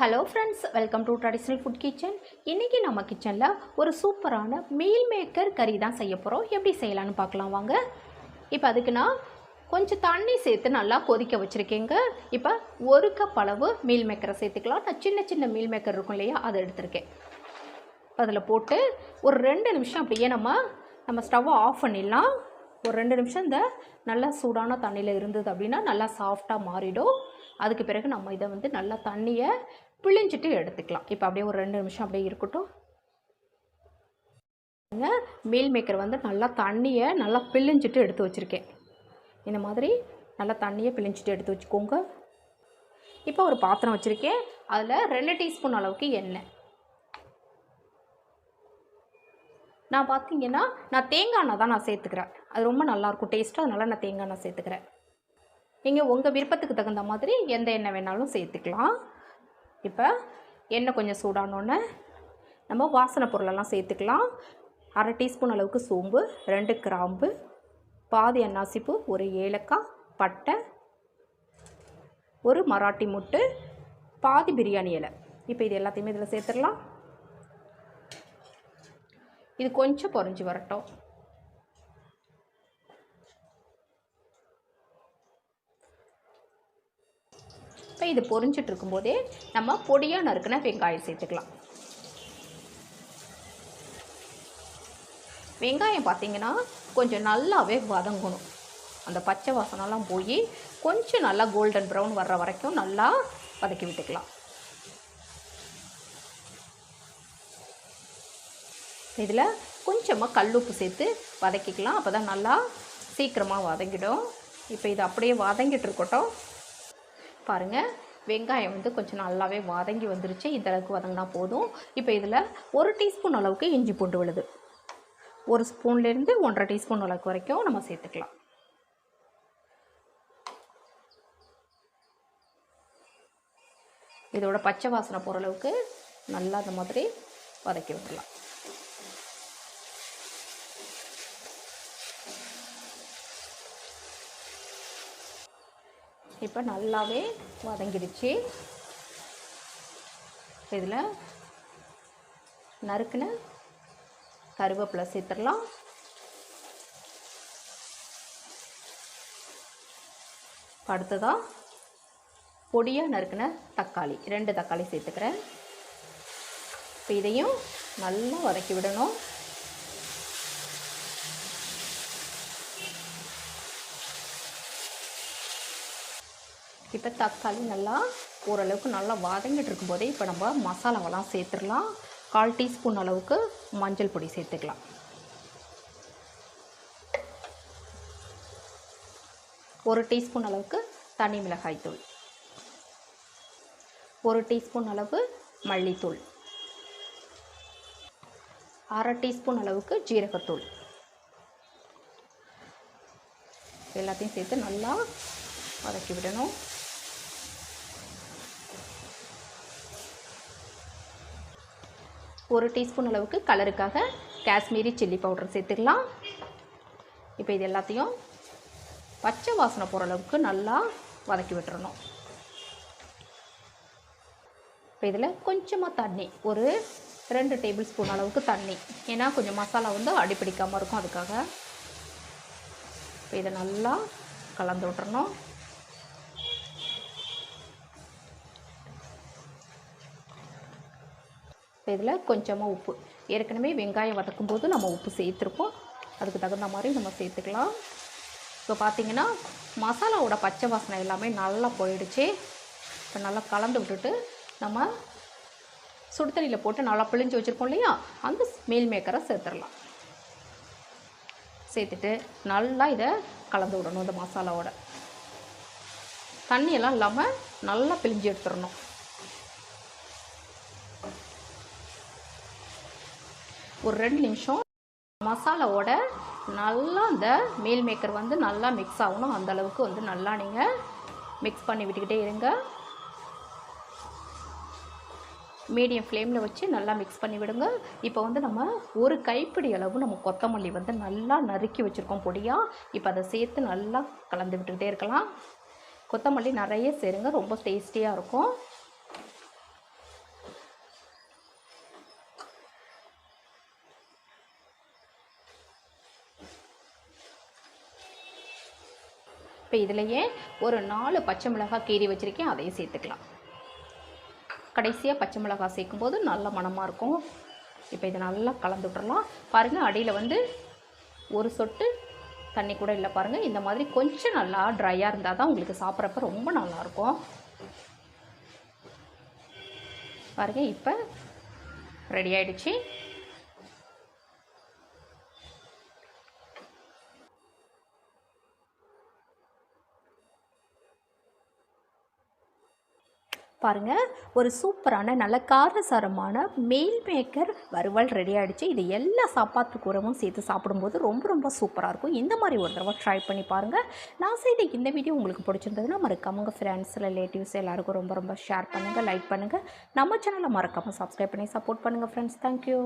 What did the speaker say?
Hello friends welcome to traditional food kitchen இன்றைக்கி நம்ம கிச்சனில் ஒரு சூப்பரான மீல் மேக்கர் கறி தான் செய்ய போகிறோம் எப்படி செய்யலான்னு பார்க்கலாம் வாங்க. இப்போ அதுக்கு நான் கொஞ்சம் தண்ணி சேர்த்து நல்லா கொதிக்க வச்சுருக்கேங்க. இப்போ ஒரு கப் அளவு மீல் மேக்கரை சேர்த்துக்கலாம். நான் சின்ன சின்ன மீல் மேக்கர் இருக்கும் இல்லையா அதை எடுத்திருக்கேன். அதில் போட்டு ஒரு ரெண்டு நிமிஷம் அப்படியே நம்ம நம்ம ஸ்டவ்வை ஆஃப் பண்ணிடலாம். ஒரு ரெண்டு நிமிஷம் இந்த நல்லா சூடான தண்ணியில் இருந்தது அப்படின்னா நல்லா சாஃப்டாக மாறிடும். அதுக்கு பிறகு நம்ம இதை வந்து நல்லா தண்ணியை பிழிஞ்சிட்டு எடுத்துக்கலாம். இப்போ அப்படியே ஒரு ரெண்டு நிமிஷம் அப்படியே இருக்கட்டும். மீல் மேக்கர் வந்து நல்லா தண்ணியை நல்லா பிழிஞ்சிட்டு எடுத்து வச்சுருக்கேன். இந்த மாதிரி நல்லா தண்ணியை பிழிஞ்சிட்டு எடுத்து வச்சுக்கோங்க. இப்போ ஒரு பாத்திரம் வச்சுருக்கேன். அதில் ரெண்டு டீஸ்பூன் அளவுக்கு எண்ணெய். நான் பார்த்தீங்கன்னா நான் தேங்காய் எண்ணெய் தான் நான் சேர்த்துக்கிறேன். அது ரொம்ப நல்லாயிருக்கும் டேஸ்ட்டாக அதனால் நான் தேங்காய் எண்ணெய் சேர்த்துக்கிறேன். நீங்கள் உங்கள் விருப்பத்துக்கு தகுந்த மாதிரி எந்த எண்ணெய் வேணாலும் சேர்த்துக்கலாம். இப்போ எண்ணெய் கொஞ்சம் சூடானோடனே நம்ம வாசனை பொருளெல்லாம் சேர்த்துக்கலாம். அரை டீஸ்பூன் அளவுக்கு சோம்பு ரெண்டு கிராம்பு பாதி அன்னாசிப்பூ ஒரு ஏலக்காய் பட்டை ஒரு மராட்டி முட்டு பாதி பிரியாணி இலை. இப்போ இது எல்லாத்தையுமே இதில் சேர்த்துடலாம். இது கொஞ்சம் பொறிஞ்சு வரட்டும். இது பொறிஞ்சிட்டு இருக்கும்போதே நம்ம பொடியாக நறுக்கின வெங்காயம் சேர்த்துக்கலாம். வெங்காயம் பார்த்திங்கன்னா கொஞ்சம் நல்லாவே வதங்கணும். அந்த பச்சை வாசனெல்லாம் போய் கொஞ்சம் நல்லா கோல்டன் ப்ரௌன் வர்ற வரைக்கும் நல்லா வதக்கி விட்டுக்கலாம். இதில் கொஞ்சமாக கல்லுப்பு சேர்த்து வதக்கிக்கலாம். அப்போ தான் நல்லா சீக்கிரமாக வதங்கிடும். இப்போ இது அப்படியே வதங்கிட்டு இருக்கட்டும். பாருங்கள் வெங்காயம் வந்து கொஞ்சம் நல்லாவே வதங்கி வந்துருச்சு. இந்த அளவுக்கு வதங்கினா போதும். இப்போ இதில் ஒரு டீஸ்பூன் அளவுக்கு இஞ்சி பூண்டு விழுது. ஒரு ஸ்பூன்லேருந்து ஒன்றரை டீஸ்பூன் அளவுக்கு வரைக்கும் நம்ம சேர்த்துக்கலாம். இதோட பச்சை வாசனை போகிற அளவுக்கு நல்லா அந்த மாதிரி வதக்கி விட்டுடலாம். இப்போ நல்லாவே வதங்கிடுச்சு. இதில் நறுக்குன கருவேப்பிலை சேர்த்துடலாம். அடுத்ததாக பொடியாக நறுக்குன தக்காளி ரெண்டு தக்காளி சேர்த்துக்கிறேன். இப்போ இதையும் நல்லா வதக்கி விடணும். இப்போ தக்காளி நல்லா ஓரளவுக்கு நல்லா வதங்கிட்டு இருக்கும்போதே இப்போ நம்ம மசாலாவெல்லாம் சேர்த்துடலாம். கால் டீஸ்பூன் அளவுக்கு மஞ்சள் பொடி சேர்த்துக்கலாம். ஒரு டீஸ்பூன் அளவுக்கு தனி மிளகாய் தூள். ஒரு டீஸ்பூன் அளவு மல்லித்தூள். அரை டீஸ்பூன் அளவுக்கு ஜீரகத்தூள். எல்லாத்தையும் சேர்த்து நல்லா வதக்கி விடணும் ஒரு டீஸ்பூன் அளவுக்கு கலருக்காக காஷ்மீரி சில்லி பவுடர் சேர்த்துக்கலாம் இப்போ இது எல்லாத்தையும் பச்சை வாசனை போகிற அளவுக்கு நல்லா வதக்கி விட்டுறணும். இப்போ இதில் கொஞ்சமாக தண்ணி ஒரு ரெண்டு டேபிள் ஸ்பூன் அளவுக்கு தண்ணி. ஏன்னா கொஞ்சம் மசாலா வந்து அடிப்பிடிக்காமல் இருக்கும் அதுக்காக. இப்போ இதை நல்லா கலந்து விட்டுறணும். இப்போ இதில் கொஞ்சமாக உப்பு. ஏற்கனவே வெங்காயம் வதக்கும் போது நம்ம உப்பு சேர்த்துருப்போம் அதுக்கு தகுந்த மாதிரி நம்ம சேர்த்துக்கலாம். இப்போ பார்த்திங்கன்னா மசாலாவோட பச்சை வாசனை எல்லாமே நல்லா போயிடுச்சு. இப்போ நல்லா கலந்து விட்டுட்டு நம்ம சுடுதண்ணியில் போட்டு நல்லா பிழிஞ்சு வச்சுருக்கோம் இல்லையா? அந்த மீல் மேக்கரை சேர்த்துடலாம். சேர்த்துட்டு நல்லா இதை கலந்து விடணும் இந்த மசாலாவோட. தண்ணியெல்லாம் இல்லாமல் நல்லா பிழிஞ்சு எடுத்துடணும். ஒரு ரெண்டு நிமிஷம் மசாலாவோட நல்லா அந்த மீல் மேக்கர் வந்து நல்லா மிக்ஸ் ஆகணும். அந்த அளவுக்கு வந்து நல்லா நீங்கள் மிக்ஸ் பண்ணி விட்டுக்கிட்டே இருங்க. மீடியம் ஃப்ளேமில் வச்சு நல்லா மிக்ஸ் பண்ணி விடுங்க. இப்போ வந்து நம்ம ஒரு கைப்பிடி அளவு நம்ம கொத்தமல்லி வந்து நல்லா நறுக்கி வச்சுருக்கோம் பொடியாக இப்போ அதை சேர்த்து நல்லா கலந்து விட்டுக்கிட்டே இருக்கலாம். கொத்தமல்லி நிறைய சேருங்க. ரொம்ப டேஸ்டியாக இருக்கும். இப்போ இதுலையே ஒரு நாலு பச்சை மிளகாய் கீறி வச்சுருக்கேன் அதையும் சேர்த்துக்கலாம். கடைசியாக பச்சை மிளகாய் சேர்க்கும்போது நல்ல மணமாக இருக்கும். இப்போ இதை நல்லா கலந்து விட்டுறலாம். பாருங்கள் அடியில் வந்து ஒரு சொட்டு தண்ணி கூட இல்லை பாருங்கள் இந்த மாதிரி கொஞ்சம் நல்லா ட்ரையாக இருந்தால் தான் உங்களுக்கு சாப்பிட்றப்ப ரொம்ப நல்லாயிருக்கும் பாருங்கள் இப்போ ரெடி ஆகிடுச்சு பாருங்கள் ஒரு சூப்பரான நல்ல காரசாரமான மெயில் மேக்கர் வறுவல் ரெடி ஆகிடுச்சு இது எல்லா சாப்பாட்டு கூறவும் சேர்த்து சாப்பிடும்போது ரொம்ப ரொம்ப சூப்பராக இருக்கும். இந்த மாதிரி ஒரு தடவை ட்ரை பண்ணி பாருங்கள் நான் செய்த இந்த வீடியோ உங்களுக்கு பிடிச்சிருந்ததுன்னா மறக்காம உங்கள் ஃப்ரெண்ட்ஸ் ரிலேட்டிவ்ஸ் எல்லாருக்கும் ரொம்ப ரொம்ப ஷேர் பண்ணுங்கள் லைக் பண்ணுங்கள் நம்ம சேனலை மறக்காமல் சப்ஸ்கிரைப் பண்ணி சப்போர்ட் பண்ணுங்கள் ஃப்ரெண்ட்ஸ் தேங்க்யூ